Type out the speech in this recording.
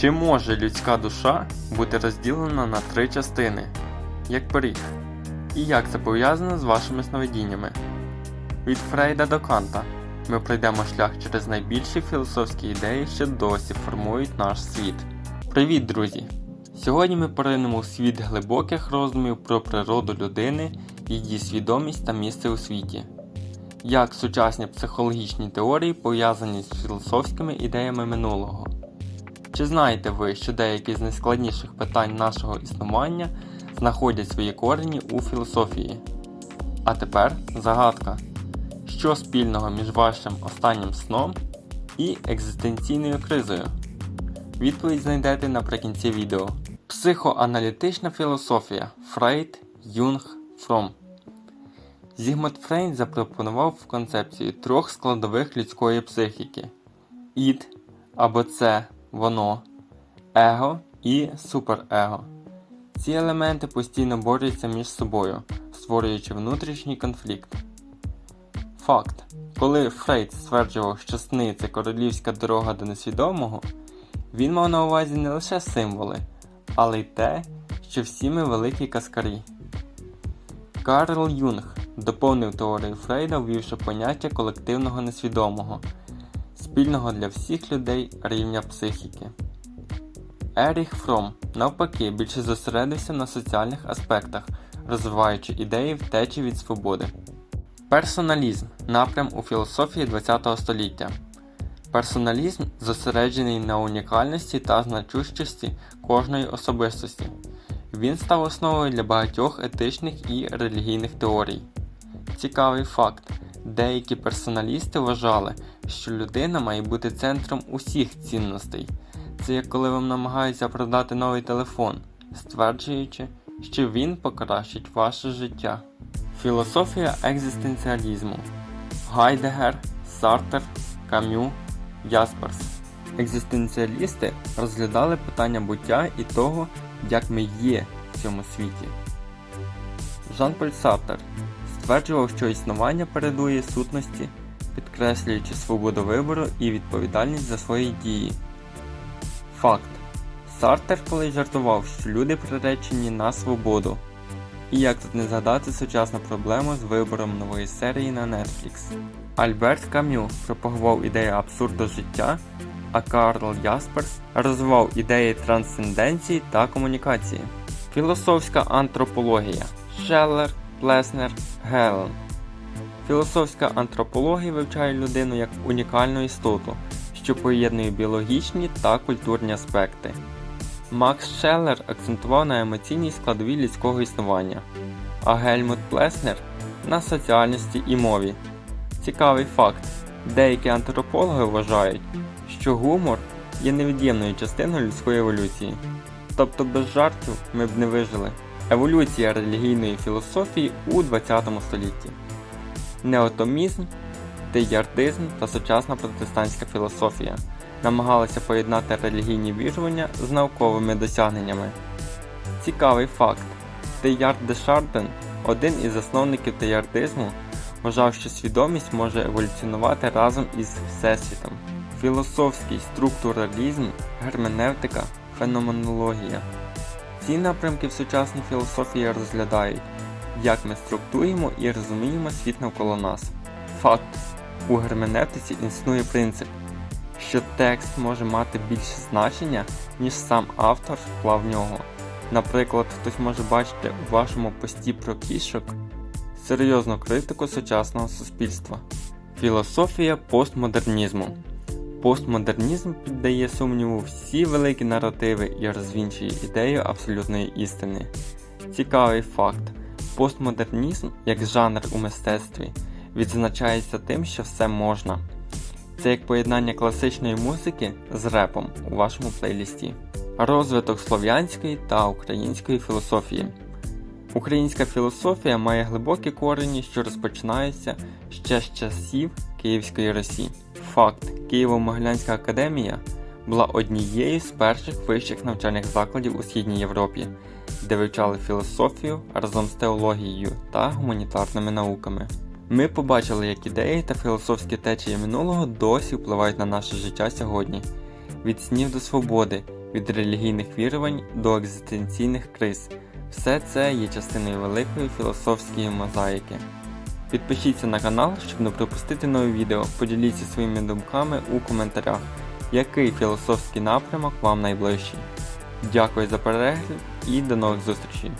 Чи може людська душа бути розділена на три частини, як пиріг? І як це пов'язано з вашими сновидіннями? Від Фрейда до Канта ми пройдемо шлях через найбільші філософські ідеї, що досі формують наш світ. Привіт, друзі! Сьогодні ми поринемо у світ глибоких роздумів про природу людини, її свідомість та місце у світі. Як сучасні психологічні теорії пов'язані з філософськими ідеями минулого. Чи знаєте ви, що деякі з найскладніших питань нашого існування знаходять свої корені у філософії? А тепер загадка. Що спільного між вашим останнім сном і екзистенційною кризою? Відповідь знайдете наприкінці відео. Психоаналітична філософія Фрейд, Юнг, Фром. Зігмунд Фрейд запропонував концепцію трьох складових людської психіки: ід або це воно, его і суперего. Ці елементи постійно борються між собою, створюючи внутрішній конфлікт. Факт. Коли Фрейд стверджував, що сни це королівська дорога до несвідомого, він мав на увазі не лише символи, але й те, що всі ми великі каскарі. Карл Юнг доповнив теорію Фрейда, ввівши поняття колективного несвідомого, спільного для всіх людей рівня психіки. Еріх Фром, навпаки, більше зосередився на соціальних аспектах, розвиваючи ідеї втечі від свободи. Персоналізм напрям у філософії ХХ століття. Персоналізм зосереджений на унікальності та значущості кожної особистості. Він став основою для багатьох етичних і релігійних теорій. Цікавий факт: деякі персоналісти вважали, що людина має бути центром усіх цінностей. Це як коли вам намагаються продати новий телефон, стверджуючи, що він покращить ваше життя. Філософія екзистенціалізму Гайдегер, Сартер, Кам'ю, Ясперс. Екзистенціалісти розглядали питання буття і того, як ми є в цьому світі. Жан-Поль Сартер стверджував, що існування передує сутності, підкреслюючи свободу вибору і відповідальність за свої дії. Факт. Сартер колись жартував, що люди приречені на свободу. І як тут не згадати сучасну проблему з вибором нової серії на Netflix. Альберт Кам'ю пропагував ідею абсурду життя, а Карл Ясперс розвивав ідеї трансценденції та комунікації. Філософська антропологія Шеллер, Плеснер, Гелен. Філософська антропологія вивчає людину як унікальну істоту, що поєднує біологічні та культурні аспекти. Макс Шеллер акцентував на емоційній складовій людського існування, а Гельмут Плеснер на соціальності і мові. Цікавий факт: деякі антропологи вважають, що гумор є невід'ємною частиною людської еволюції. Тобто без жартів ми б не вижили. Еволюція релігійної філософії у ХХ столітті. Неотомізм, теярдизм та сучасна протестантська філософія намагалися поєднати релігійні вірування з науковими досягненнями. Цікавий факт: Теярд де Шарден, один із засновників теярдизму, вважав, що свідомість може еволюціонувати разом із Всесвітом. Філософський структуралізм, герменевтика, феноменологія. Ці напрямки в сучасній філософії розглядають, як ми структуємо і розуміємо світ навколо нас. Факт. У герменевтиці існує принцип, що текст може мати більше значення, ніж сам автор вклав в нього. Наприклад, хтось може бачити у вашому пості про кішок серйозну критику сучасного суспільства. Філософія постмодернізму. Постмодернізм піддає сумніву всі великі наративи і розвінчує ідею абсолютної істини. Цікавий факт: постмодернізм, як жанр у мистецтві, відзначається тим, що все можна. Це як поєднання класичної музики з репом у вашому плейлісті. Розвиток слов'янської та української філософії. Українська філософія має глибокі корені, що розпочинаються ще з часів Київської Росії. Факт: Києво-Могилянська академія була однією з перших вищих навчальних закладів у Східній Європі, де вивчали філософію разом з теологією та гуманітарними науками. Ми побачили, як ідеї та філософські течії минулого досі впливають на наше життя сьогодні. Від снів до свободи, від релігійних вірувань до екзистенційних криз. Все це є частиною великої філософської мозаїки. Підпишіться на канал, щоб не пропустити нові відео. Поділіться своїми думками у коментарях, який філософський напрямок вам найближчий. Дякую за перегляд і до нових зустрічей!